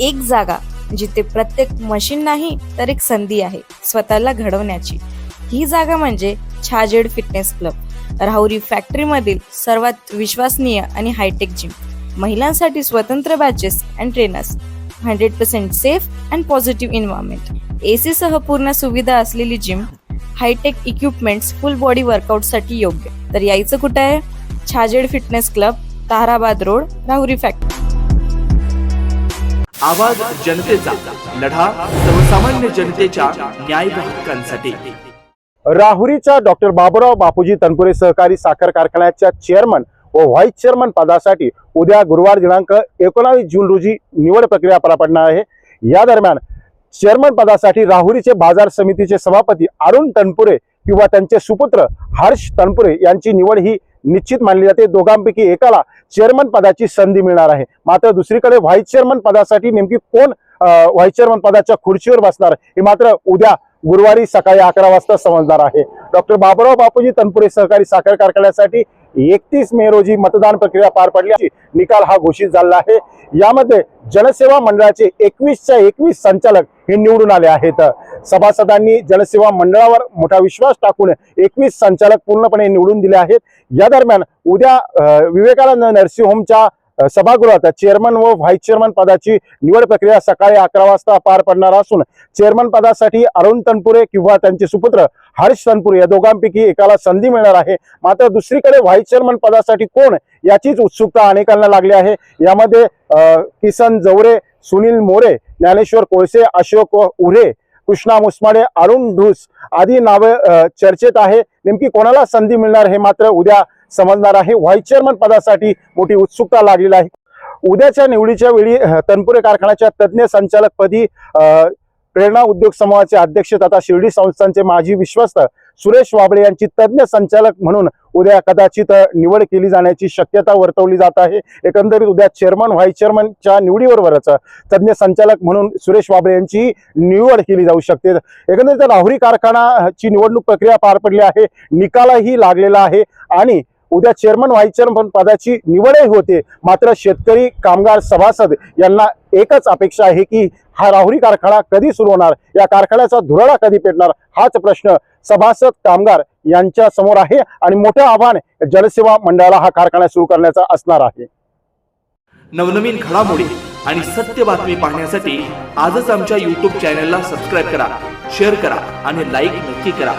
एक जागा जिथे प्रत्येक मशीन नाही तर एक संधी आहे स्वतःला घडवण्याची. ही जागा म्हणजे छाजेड फिटनेस क्लब. राहुरी फॅक्टरीमधील सर्वात विश्वसनीय आणि हायटेक जिम. महिलांसाठी स्वतंत्र batches and trainers. Hundred percent safe and positive environment. AC सह पूर्ण सुविधा असलेली gym hi-tech equipments full body वर्कआउटसाठी योग्य. तर यायचं कुठं आहे? Chhajed fitness club Tarabad road Rahuri factory. आवाज जनतेचा लढा सर्वसामान्य जनतेच्या न्याय हक्कांसाठी. राहुरीच्या डॉक्टर बाबुराव बापूजी तनपुरे सहकारी साखर कारखान्याच्या चेअरमन व व्हाईस चेअरमन पदासाठी उद्या गुरुवार दिनांक एकोणावीस जून रोजी निवड प्रक्रिया पार पडणार आहे. या दरम्यान चेअरमन पदासाठी राहुरीचे बाजार समितीचे सभापती अरुण तनपुरे किंवा त्यांचे सुपुत्र हर्ष तनपुरे यांची निवड ही निश्चित मानली जाते. दोघांपैकी एकाला चेअरमन पदाची संधी मिळणार आहे. मात्र दुसरीकडे व्हाईस चेअरमन पदासाठी नेमकी कोण व्हाईस चेअरमन पदाच्या खुर्चीवर बसणार? हे मात्र उद्या गुरुवारी सकाळी अकरा वाजता समजणार आहे. डॉक्टर बाबुराव बापूजी तनपुरे सहकारी साखर कारखान्यासाठी एकतीस मे रोजी मतदान प्रक्रिया पार पडल्याची निकाल हा घोषित झाला आहे. यामध्ये जनसेवा मंडळाचे एकवीसच्या एकवीस संचालक हे निवडून आले आहेत. सभासदांनी जनसेवा मंडळावर मोठा विश्वास टाकून एकवीस संचालक पूर्णपणे निवडून दिले आहेत. या दरम्यान उद्या विवेकानंद नर्सिंग होमच्या सभागृहात चेअरमन व व्हाईस चेअरमन पदाची निवड प्रक्रिया सकाळी अकरा वाजता पार पडणार असून चेअरमन पदासाठी अरुण तनपुरे किंवा त्यांचे सुपुत्र हर्ष तनपुरे या दोघांपैकी एकाला संधी मिळणार आहे. मात्र दुसरीकडे व्हाईस चेअरमन पदासाठी कोण याचीच उत्सुकता अनेकांना लागली आहे. यामध्ये किसन जवरे सुनील मोरे ज्ञानेश्वर कोळसे अशोक उरे कृष्णा मुसमाडे अरुण ढूस आदी नावे चर्चेत आहे. नेमकी कोणाला संधी मिळणार हे मात्र उद्या समजणार आहे. व्हाईस चेअरमन पदासाठी मोठी उत्सुकता लागलेली आहे. उद्याच्या निवडीच्या वेळी तनपुरे कारखान्याच्या तज्ज्ञ संचालकपदी अं, प्रेरणा उद्योग समूहाचे अध्यक्ष तथा शिर्डी संस्थांचे माजी विश्वस्त सुरेश वाबळे यांची तज्ज्ञ संचालक म्हणून उद्या कदाचित निवड केली जाण्याची शक्यता वर्तवली जात आहे. एकंदरीत उद्या चेअरमन व्हाईस चेअरमनच्या निवडीबरोबरच तज्ज्ञ संचालक म्हणून सुरेश वाबळे यांची निवड केली जाऊ शकते. एकंदरीत राहुरी कारखानाची निवडणूक प्रक्रिया पार पडली आहे. निकालही लागलेला आहे आणि उद्या चेअरमन व्हाईस चेअरमन पदाची निवडही होते. मात्र शेतकरी कामगार सभासद यांना एकच अपेक्षा आहे की हा राहुरी कारखाना कधी सुरू होणार? या कारखान्याचा धुराळा कधी पेटणार? हाच प्रश्न सभासद कामगार यांच्या समोर आहे आणि मोठं आव्हान जलसेवा मंडळाला हा कारखाना सुरू करण्याचा असणार आहे. नवनवीन घडामोडी आणि सत्य बातमी पाहण्यासाठी आजच आमच्या युट्यूब चॅनलला सबस्क्राईब करा शेअर करा आणि लाईक नक्की करा.